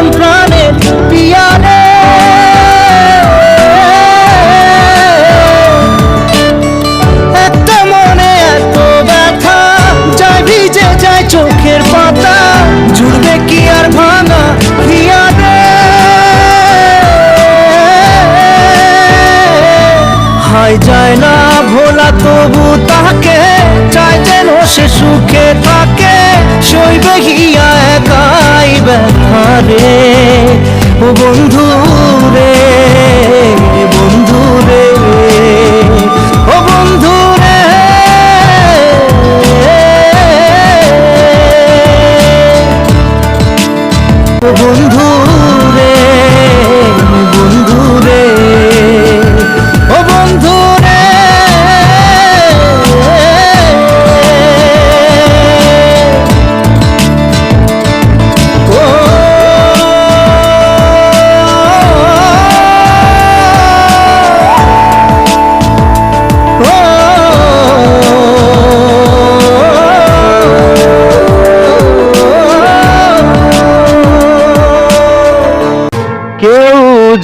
আপন প্রাণের পিয়ারে। এত মনে এত ব্যথা, যায় ভিজে যায় চোখের পাতা, জুড়বে কি আর ভাঙা পিয়ারে। হাই যায় না ভোলা তবু তাকে চাই যেন সে সুখ রে ও বন্ধু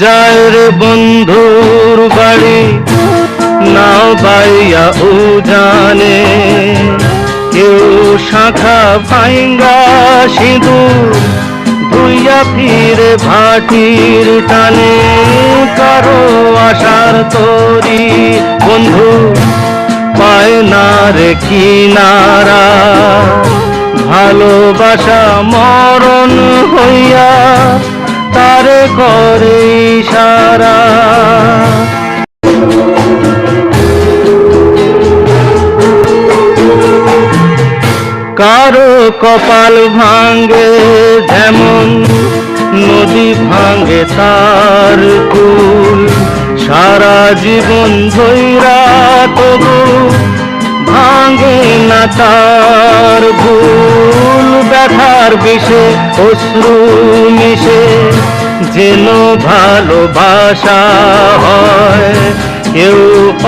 যায় বন্ধুর বাড়ি। নাও বাইয়া ও জানে কেউ শাখা ভাইঙ্গা সিঁদুর ধুইয়া ফিরে ভাটির টানে। কারও আশার তরি বন্ধু পায় না রে কিনারা। ভালোবাসা মরণ হইয়া তারে করে সারা। কারও কপাল ভাঙ্গে যেমন নদী ভাঙ্গে তার কুল সারা জীবন ধৈরা তবু ভাঙ্গে না তার ভুল। ব্যথার বিষে অশ্রু মিশে যেন ভালোবাসা হয়। কেউ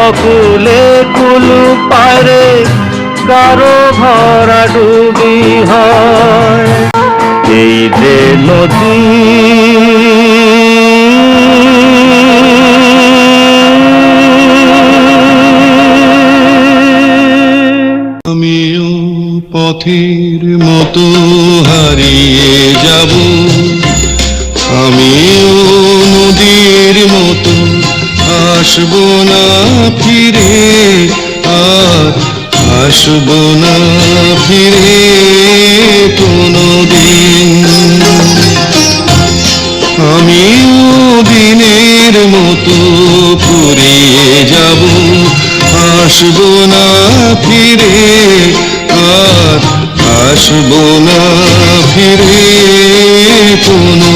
অকুলে কুল পারে, কারও ভরা ডুবি হয়। এই যে নদী, আমিও পথের মতো হারিয়ে যাব। আমিও নদীর মতো আসব না ফিরে, আর আসব না ফিরে কোনো দিন আমিও দিনের মতো ফুরিয়ে যাব আসব না ফিরে, আর আসব না ফিরে কোনো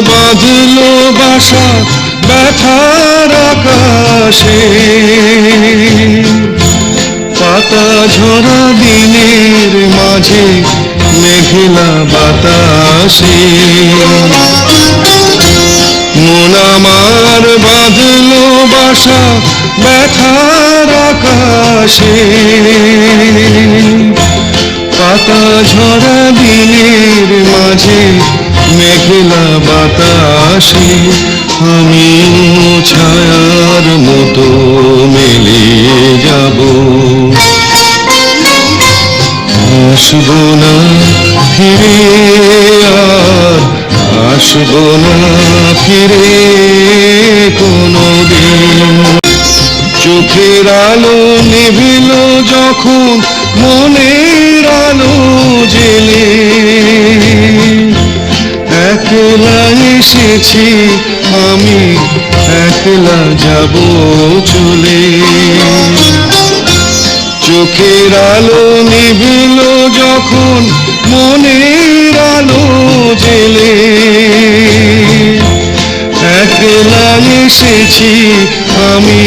বাঁধলো বাসা ব্যথার আকাশে। পাতা ঝরা দিনের মাঝে মেঘলা বাতাসে। মন আমার বাঁধলো বাসা ব্যথার আকাশে। পাতা ঝরা দিনের মাঝে মেঘলা বাতাসে আমি ছায়ার মতো মেলে যাব। আসব না ফিরে আর, আসব না ফিরে কোনো দিন চোখের আলো নিভিল যখন, মনের আলো জেলে একলা এসেছি, আমি একলা যাব চলে। চোখের আলো নিভিল যখন মনের আলো জেলে। একলা এসেছি, আমি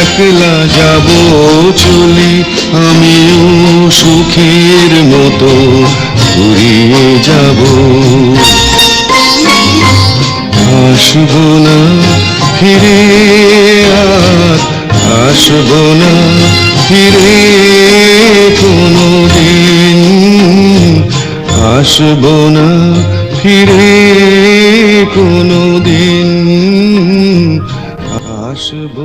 একলা যাব চলে। আমিও সুখের মতো ঘুরিয়ে যাব। আসব না, ফিরে আর আসব না, ফিরে কোনো দিন আসব না, ফিরে কোনো দিন আসব